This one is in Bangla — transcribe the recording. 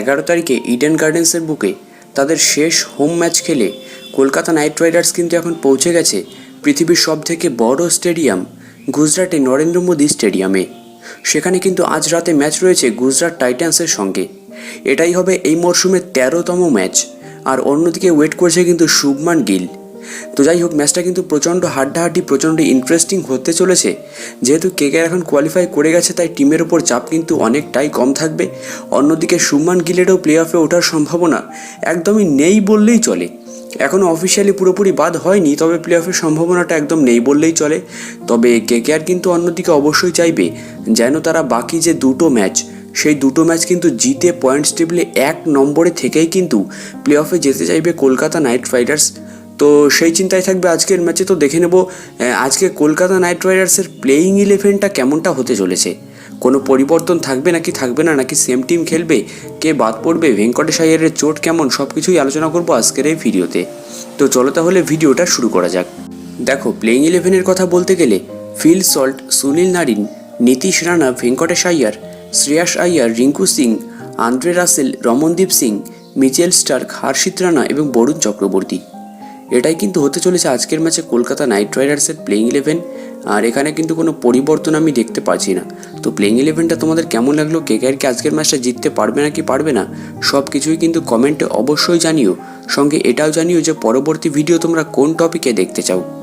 এগারো তারিখে ইডেন গার্ডেন্সের বুকে তাদের শেষ হোম ম্যাচ খেলে কলকাতা নাইট রাইডার্স কিন্তু এখন পৌঁছে গেছে পৃথিবীর সব থেকে বড় স্টেডিয়াম গুজরাটে নরেন্দ্র মোদী স্টেডিয়ামে সেখানে কিন্তু আজ রাতে ম্যাচ রয়েছে গুজরাট টাইটান্সের সঙ্গে। এটাই হবে এই মরশুমের তেরোতম ম্যাচ আর অন্যদিকে ওয়েট করছে কিন্তু শুভমান গিল। তো যাই হোক ম্যাচটা কিন্তু প্রচণ্ড হাড্ডাহাড্ডি, প্রচণ্ড ইন্টারেস্টিং হতে চলেছে। যেহেতু কেকেআর এখন কোয়ালিফাই করে গেছে, তাই টিমের ওপর চাপ কিন্তু অনেকটাই কম থাকবে। অন্যদিকে সুমান গিলেরও প্লে অফে ওঠার সম্ভাবনা একদমই নেই বললেই চলে। এখনও অফিসিয়ালি পুরোপুরি বাদ হয়নি, তবে প্লে অফের সম্ভাবনাটা একদম নেই বললেই চলে। তবে কেকেআর কিন্তু অন্যদিকে অবশ্যই চাইবে, যেন তারা বাকি যে দুটো ম্যাচ সেই দুটো ম্যাচ কিন্তু জিতে পয়েন্টস টেবিলে এক নম্বরে থেকেই কিন্তু প্লে অফে যেতে চাইবে কলকাতা নাইট রাইডার্স। তো সেই চিন্তায় থাকবে আজকের ম্যাচে। তো দেখে নেব আজকে কলকাতা নাইট রাইডার্সের প্লেয়িং ইলেভেনটা কেমনটা হতে চলেছে? কোনো পরিবর্তন থাকবে নাকি থাকবে না? নাকি সেম টিম খেলবে? কে বাদ পড়বে? ভেঙ্কটেশ আইয়ারের চোট কেমন? সব কিছুই আলোচনা করব আজকের এই ভিডিওতে। তো চলো তাহলে ভিডিওটা শুরু করা যাক। দেখো প্লেইং ইলেভেনের কথা বলতে গেলে, Phil Salt, Sunil Narine, Nitish Rana Venkatesh Iyer Shreyas Iyer Rinku Singh, Andre Russell, Ramandeep Singh, Mitchell Starc, Harshit Rana এবং বরুণ চক্রবর্তী। এটাই কিন্তু হতে চলেছে আজকের ম্যাচে কলকাতা নাইট রাইডার্সের প্লেইং ইলেভেন আর এখানে কিন্তু কোনো পরিবর্তন আমি দেখতে পাচ্ছি না। তো প্লেইং ইলেভেনটা তোমাদের কেমন লাগল? কে কে আজকের ম্যাচটা জিততে পারবে না কি পারবে না? সব কিছুই কিন্তু কমেন্টে অবশ্যই জানিও। সঙ্গে এটাও জানিও যে পরবর্তী ভিডিও তোমরা কোন টপিকে দেখতে চাও।